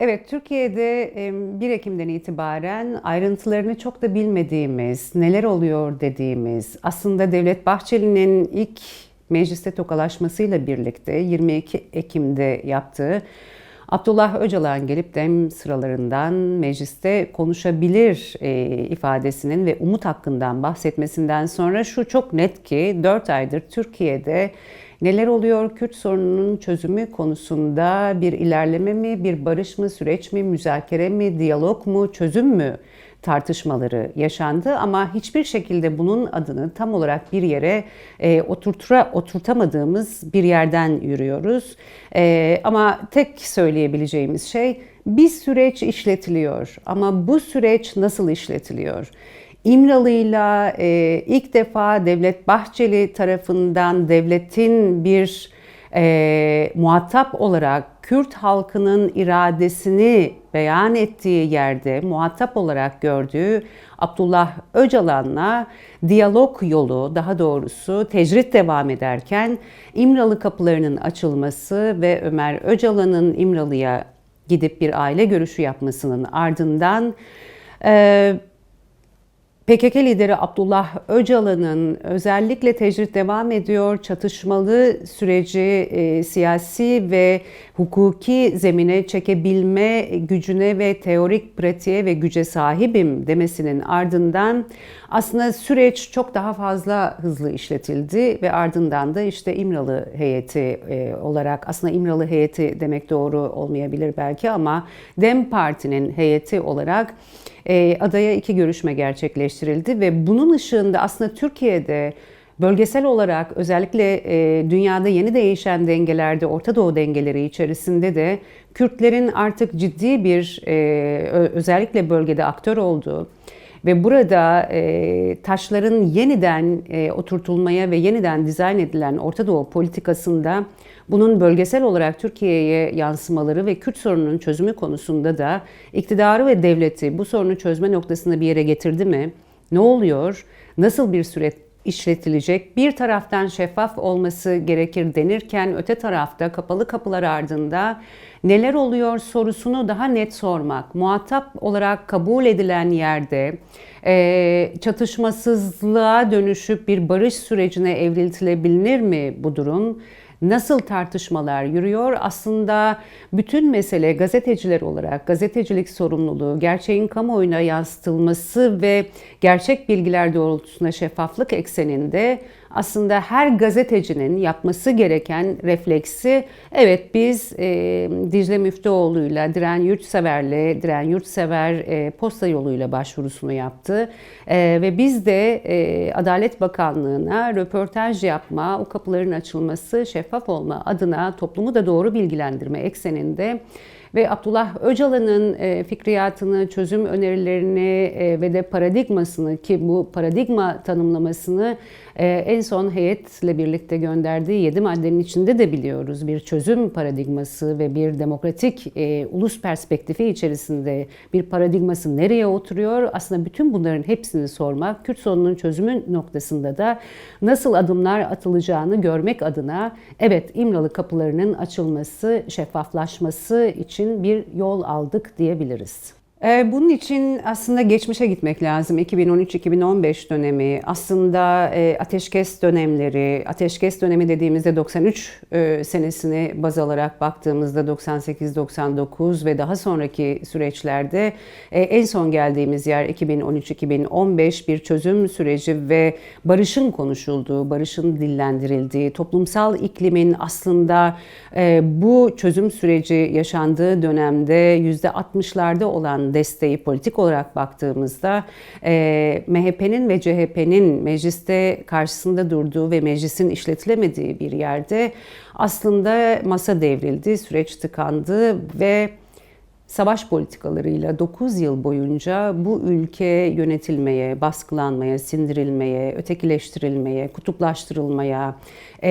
Evet, Türkiye'de 1 Ekim'den itibaren ayrıntılarını çok da bilmediğimiz, neler oluyor dediğimiz, aslında Devlet Bahçeli'nin ilk mecliste tokalaşmasıyla birlikte 22 Ekim'de yaptığı Abdullah Öcalan gelip dem sıralarından mecliste konuşabilir e, ifadesinin ve umut hakkından bahsetmesinden sonra şu çok net ki 4 aydır Türkiye'de neler oluyor Kürt sorununun çözümü konusunda bir ilerleme mi, bir barış mı, süreç mi, müzakere mi, diyalog mu, çözüm mü tartışmaları yaşandı ama hiçbir şekilde bunun adını tam olarak bir yere e, oturtura oturtamadığımız bir yerden yürüyoruz. E, ama tek söyleyebileceğimiz şey bir süreç işletiliyor ama bu süreç nasıl işletiliyor? İmralı'yla e, ilk defa Devlet Bahçeli tarafından devletin bir e, muhatap olarak Kürt halkının iradesini beyan ettiği yerde muhatap olarak gördüğü Abdullah Öcalan'la diyalog yolu daha doğrusu tecrit devam ederken İmralı kapılarının açılması ve Ömer Öcalan'ın İmralı'ya gidip bir aile görüşü yapmasının ardından e, PKK lideri Abdullah Öcalan'ın özellikle tecrit devam ediyor, çatışmalı süreci e, siyasi ve hukuki zemine çekebilme gücüne ve teorik pratiğe ve güce sahibim demesinin ardından aslında süreç çok daha fazla hızlı işletildi ve ardından da işte İmralı heyeti e, olarak aslında İmralı heyeti demek doğru olmayabilir belki ama Dem Parti'nin heyeti olarak e, adaya iki görüşme gerçekleştirildi ve bunun ışığında aslında Türkiye'de bölgesel olarak özellikle e, dünyada yeni değişen dengelerde, Orta Doğu dengeleri içerisinde de Kürtlerin artık ciddi bir e, özellikle bölgede aktör olduğu ve burada e, taşların yeniden e, oturtulmaya ve yeniden dizayn edilen Orta Doğu politikasında bunun bölgesel olarak Türkiye'ye yansımaları ve Kürt sorununun çözümü konusunda da iktidarı ve devleti bu sorunu çözme noktasında bir yere getirdi mi? Ne oluyor? Nasıl bir süreç işletilecek. Bir taraftan şeffaf olması gerekir denirken öte tarafta kapalı kapılar ardında neler oluyor sorusunu daha net sormak. Muhatap olarak kabul edilen yerde e, çatışmasızlığa dönüşüp bir barış sürecine evriltilebilir mi bu durum? nasıl tartışmalar yürüyor? Aslında bütün mesele gazeteciler olarak gazetecilik sorumluluğu, gerçeğin kamuoyuna yansıtılması ve gerçek bilgiler doğrultusunda şeffaflık ekseninde aslında her gazetecinin yapması gereken refleksi evet biz e, Dicle Müftüoğlu'yla, Diren Yurtsever'le, Diren Yurtsever e, posta yoluyla başvurusunu yaptı. E, ve biz de e, Adalet Bakanlığı'na röportaj yapma, o kapıların açılması, şeffaf olma adına toplumu da doğru bilgilendirme ekseninde ve Abdullah Öcalan'ın e, fikriyatını, çözüm önerilerini e, ve de paradigmasını ki bu paradigma tanımlamasını en son heyetle birlikte gönderdiği 7 maddenin içinde de biliyoruz. Bir çözüm paradigması ve bir demokratik ulus perspektifi içerisinde bir paradigması nereye oturuyor? Aslında bütün bunların hepsini sormak, Kürt sorununun çözümü noktasında da nasıl adımlar atılacağını görmek adına evet İmralı kapılarının açılması, şeffaflaşması için bir yol aldık diyebiliriz. Ee, bunun için aslında geçmişe gitmek lazım. 2013-2015 dönemi, aslında e, ateşkes dönemleri, ateşkes dönemi dediğimizde 93 e, senesini baz alarak baktığımızda 98-99 ve daha sonraki süreçlerde e, en son geldiğimiz yer 2013-2015 bir çözüm süreci ve barışın konuşulduğu, barışın dillendirildiği, toplumsal iklimin aslında bu çözüm süreci yaşandığı dönemde %60'larda olan desteği politik olarak baktığımızda e, MHP'nin ve CHP'nin mecliste karşısında durduğu ve meclisin işletilemediği bir yerde aslında masa devrildi, süreç tıkandı ve savaş politikalarıyla 9 yıl boyunca bu ülke yönetilmeye, baskılanmaya, sindirilmeye, ötekileştirilmeye, kutuplaştırılmaya e,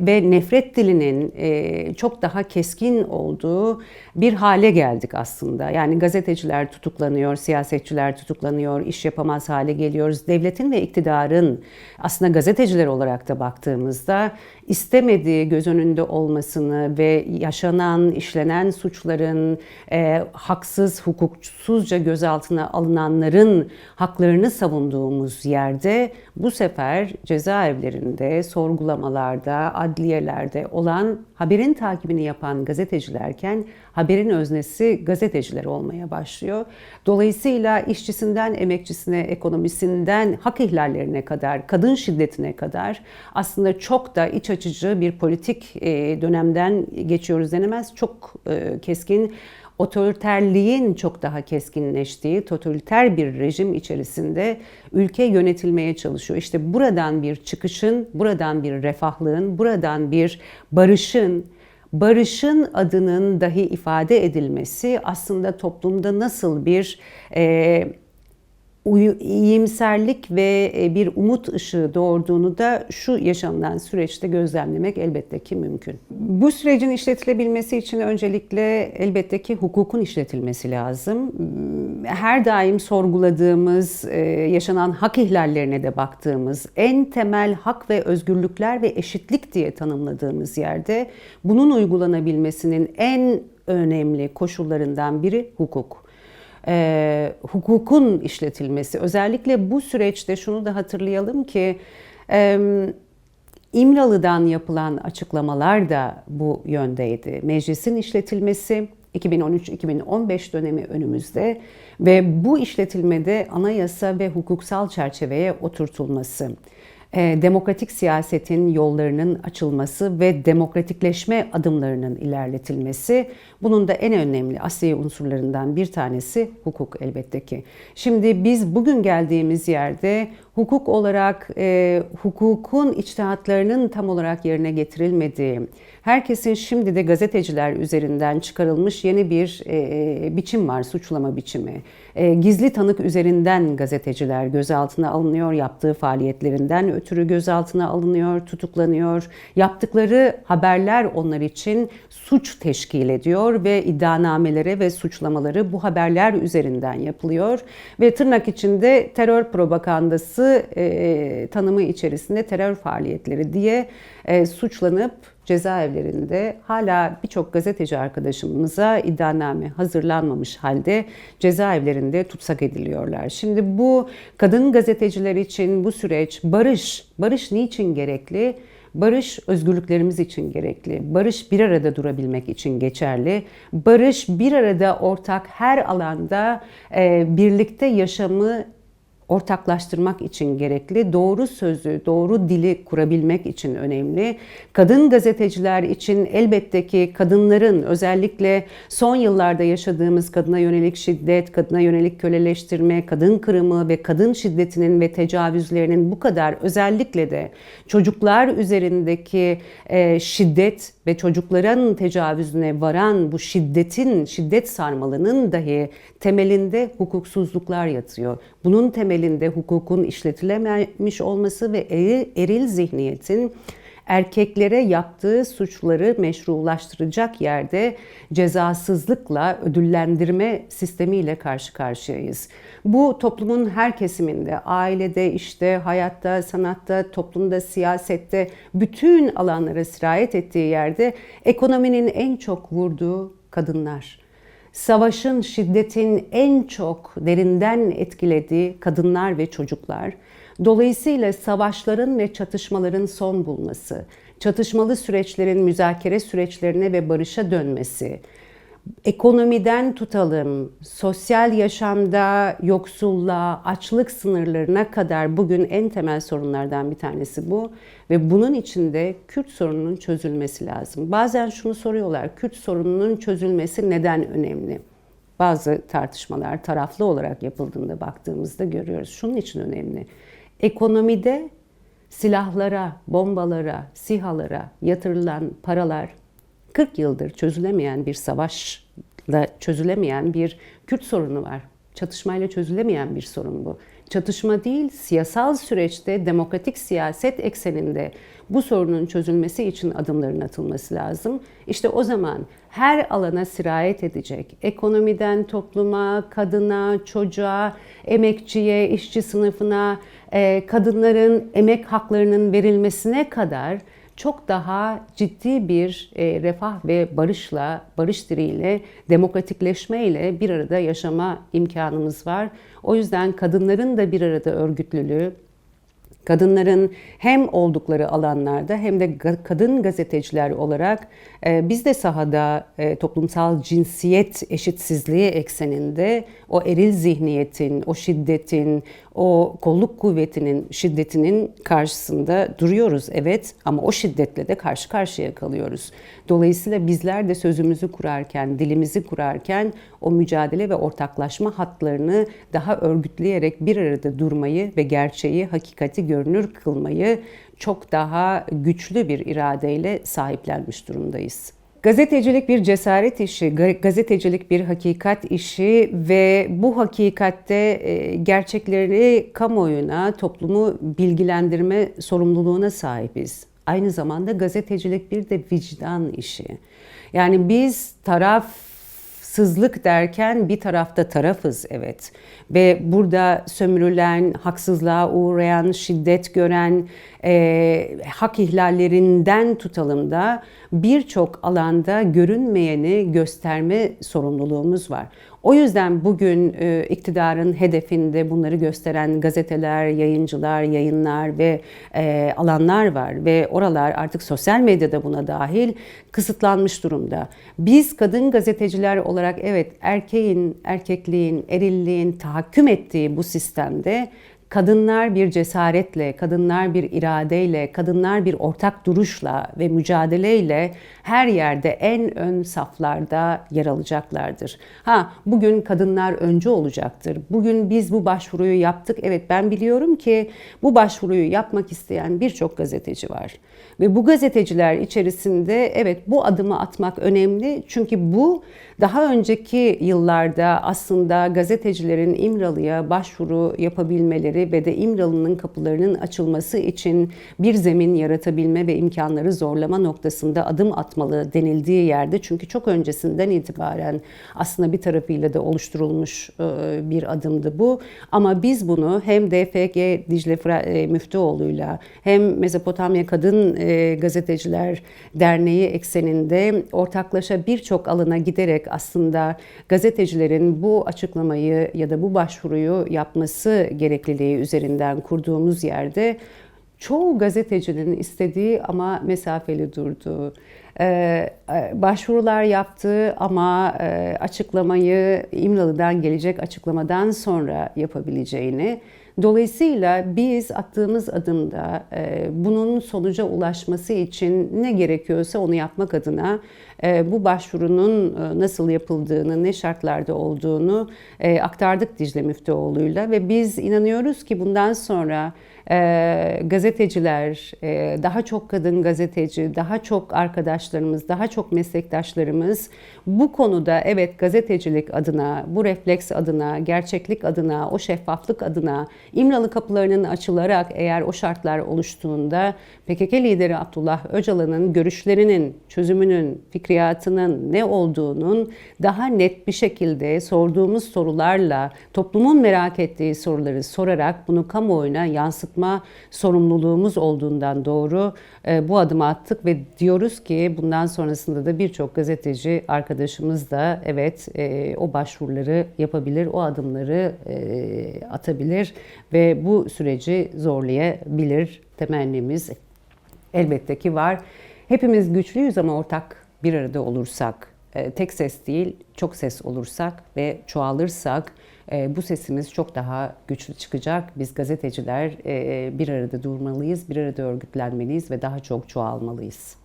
ve nefret dilinin e, çok daha keskin olduğu bir hale geldik aslında. Yani gazeteciler tutuklanıyor, siyasetçiler tutuklanıyor, iş yapamaz hale geliyoruz. Devletin ve iktidarın aslında gazeteciler olarak da baktığımızda istemediği göz önünde olmasını ve yaşanan, işlenen suçların e, haksız, hukuksuzca gözaltına alınanların haklarını savunduğumuz yerde bu sefer cezaevlerinde, sorgulamalarda, adliyelerde olan haberin takibini yapan gazetecilerken haberin öznesi gazeteciler olmaya başlıyor. Dolayısıyla işçisinden emekçisine, ekonomisinden hak ihlallerine kadar, kadın şiddetine kadar aslında çok da iç açıcı bir politik dönemden geçiyoruz denemez. Çok keskin otoriterliğin çok daha keskinleştiği totaliter bir rejim içerisinde ülke yönetilmeye çalışıyor. İşte buradan bir çıkışın, buradan bir refahlığın, buradan bir barışın, barışın adının dahi ifade edilmesi aslında toplumda nasıl bir e, iyimserlik ve e, bir umut ışığı doğurduğunu da şu yaşanılan süreçte gözlemlemek elbette ki mümkün. Bu sürecin işletilebilmesi için öncelikle elbette ki hukukun işletilmesi lazım. Her daim sorguladığımız, e, yaşanan hak ihlallerine de baktığımız, en temel hak ve özgürlükler ve eşitlik diye tanımladığımız yerde bunun uygulanabilmesinin en önemli koşullarından biri hukuk e, hukukun işletilmesi. Özellikle bu süreçte şunu da hatırlayalım ki e, İmralı'dan yapılan açıklamalar da bu yöndeydi. Meclisin işletilmesi 2013-2015 dönemi önümüzde ve bu işletilmede anayasa ve hukuksal çerçeveye oturtulması demokratik siyasetin yollarının açılması ve demokratikleşme adımlarının ilerletilmesi bunun da en önemli asli unsurlarından bir tanesi hukuk elbette ki. Şimdi biz bugün geldiğimiz yerde hukuk olarak e, hukukun içtihatlarının tam olarak yerine getirilmediği, herkesin şimdi de gazeteciler üzerinden çıkarılmış yeni bir e, biçim var, suçlama biçimi. E, gizli tanık üzerinden gazeteciler gözaltına alınıyor, yaptığı faaliyetlerinden ötürü gözaltına alınıyor, tutuklanıyor. Yaptıkları haberler onlar için suç teşkil ediyor ve iddianamelere ve suçlamaları bu haberler üzerinden yapılıyor ve tırnak içinde terör propagandası e, tanımı içerisinde terör faaliyetleri diye e, suçlanıp cezaevlerinde hala birçok gazeteci arkadaşımıza iddianame hazırlanmamış halde cezaevlerinde tutsak ediliyorlar. Şimdi bu kadın gazeteciler için bu süreç barış, barış niçin gerekli? Barış özgürlüklerimiz için gerekli. Barış bir arada durabilmek için geçerli. Barış bir arada ortak her alanda e, birlikte yaşamı ortaklaştırmak için gerekli. Doğru sözü, doğru dili kurabilmek için önemli. Kadın gazeteciler için elbette ki kadınların özellikle son yıllarda yaşadığımız kadına yönelik şiddet, kadına yönelik köleleştirme, kadın kırımı ve kadın şiddetinin ve tecavüzlerinin bu kadar özellikle de çocuklar üzerindeki e, şiddet ve çocukların tecavüzüne varan bu şiddetin, şiddet sarmalının dahi temelinde hukuksuzluklar yatıyor. Bunun temelinde hukukun işletilememiş olması ve eril zihniyetin erkeklere yaptığı suçları meşrulaştıracak yerde cezasızlıkla ödüllendirme sistemiyle karşı karşıyayız. Bu toplumun her kesiminde, ailede, işte, hayatta, sanatta, toplumda, siyasette, bütün alanlara sirayet ettiği yerde ekonominin en çok vurduğu kadınlar. Savaşın, şiddetin en çok derinden etkilediği kadınlar ve çocuklar. Dolayısıyla savaşların ve çatışmaların son bulması, çatışmalı süreçlerin müzakere süreçlerine ve barışa dönmesi, ekonomiden tutalım, sosyal yaşamda yoksulluğa, açlık sınırlarına kadar bugün en temel sorunlardan bir tanesi bu. Ve bunun içinde Kürt sorununun çözülmesi lazım. Bazen şunu soruyorlar, Kürt sorununun çözülmesi neden önemli? Bazı tartışmalar taraflı olarak yapıldığında baktığımızda görüyoruz. Şunun için önemli. Ekonomide silahlara, bombalara, sihalara yatırılan paralar 40 yıldır çözülemeyen bir savaşla çözülemeyen bir Kürt sorunu var. Çatışmayla çözülemeyen bir sorun bu. Çatışma değil, siyasal süreçte demokratik siyaset ekseninde bu sorunun çözülmesi için adımların atılması lazım. İşte o zaman her alana sirayet edecek, ekonomiden topluma, kadına, çocuğa, emekçiye, işçi sınıfına, e, kadınların emek haklarının verilmesine kadar çok daha ciddi bir e, refah ve barışla, barış diliyle, demokratikleşmeyle bir arada yaşama imkanımız var. O yüzden kadınların da bir arada örgütlülüğü, kadınların hem oldukları alanlarda hem de kadın gazeteciler olarak e, biz de sahada e, toplumsal cinsiyet eşitsizliği ekseninde o eril zihniyetin, o şiddetin, o kolluk kuvvetinin şiddetinin karşısında duruyoruz evet ama o şiddetle de karşı karşıya kalıyoruz. Dolayısıyla bizler de sözümüzü kurarken, dilimizi kurarken o mücadele ve ortaklaşma hatlarını daha örgütleyerek bir arada durmayı ve gerçeği, hakikati görünür kılmayı çok daha güçlü bir iradeyle sahiplenmiş durumdayız. Gazetecilik bir cesaret işi, ga- gazetecilik bir hakikat işi ve bu hakikatte e, gerçekleri kamuoyuna, toplumu bilgilendirme sorumluluğuna sahibiz. Aynı zamanda gazetecilik bir de vicdan işi. Yani biz tarafsızlık derken bir tarafta tarafız evet. Ve burada sömürülen, haksızlığa uğrayan, şiddet gören, e, hak ihlallerinden tutalım da birçok alanda görünmeyeni gösterme sorumluluğumuz var. O yüzden bugün e, iktidarın hedefinde bunları gösteren gazeteler, yayıncılar, yayınlar ve e, alanlar var ve oralar artık sosyal medyada buna dahil kısıtlanmış durumda. Biz kadın gazeteciler olarak evet erkeğin, erkekliğin, erilliğin tahakküm ettiği bu sistemde kadınlar bir cesaretle, kadınlar bir iradeyle, kadınlar bir ortak duruşla ve mücadeleyle her yerde en ön saflarda yer alacaklardır. Ha bugün kadınlar önce olacaktır. Bugün biz bu başvuruyu yaptık. Evet ben biliyorum ki bu başvuruyu yapmak isteyen birçok gazeteci var. Ve bu gazeteciler içerisinde evet bu adımı atmak önemli. Çünkü bu daha önceki yıllarda aslında gazetecilerin İmralı'ya başvuru yapabilmeleri ve de İmralı'nın kapılarının açılması için bir zemin yaratabilme ve imkanları zorlama noktasında adım atmalı denildiği yerde. Çünkü çok öncesinden itibaren aslında bir tarafıyla da oluşturulmuş e, bir adımdı bu. Ama biz bunu hem DFG Dicle e, Müftüoğlu'yla hem Mezopotamya Kadın e, Gazeteciler Derneği ekseninde ortaklaşa birçok alana giderek aslında gazetecilerin bu açıklamayı ya da bu başvuruyu yapması gerekliliği üzerinden kurduğumuz yerde çoğu gazetecinin istediği ama mesafeli durduğu, e, başvurular yaptığı ama e, açıklamayı İmralı'dan gelecek açıklamadan sonra yapabileceğini, Dolayısıyla biz attığımız adımda e, bunun sonuca ulaşması için ne gerekiyorsa onu yapmak adına e, bu başvurunun e, nasıl yapıldığını, ne şartlarda olduğunu e, aktardık Dicle Müftüoğlu'yla ve biz inanıyoruz ki bundan sonra e, gazeteciler, e, daha çok kadın gazeteci, daha çok arkadaşlarımız, daha çok meslektaşlarımız bu konuda evet gazetecilik adına, bu refleks adına, gerçeklik adına, o şeffaflık adına İmralı kapılarının açılarak eğer o şartlar oluştuğunda PKK lideri Abdullah Öcalan'ın görüşlerinin, çözümünün, fikriyatının ne olduğunun daha net bir şekilde sorduğumuz sorularla, toplumun merak ettiği soruları sorarak bunu kamuoyuna yansıtma sorumluluğumuz olduğundan doğru e, bu adımı attık ve diyoruz ki bundan sonrasında da birçok gazeteci arkadaşımız da evet e, o başvuruları yapabilir, o adımları e, atabilir ve bu süreci zorlayabilir temennimiz elbette ki var. Hepimiz güçlüyüz ama ortak bir arada olursak, tek ses değil çok ses olursak ve çoğalırsak e, bu sesimiz çok daha güçlü çıkacak. Biz gazeteciler e, bir arada durmalıyız, bir arada örgütlenmeliyiz ve daha çok çoğalmalıyız.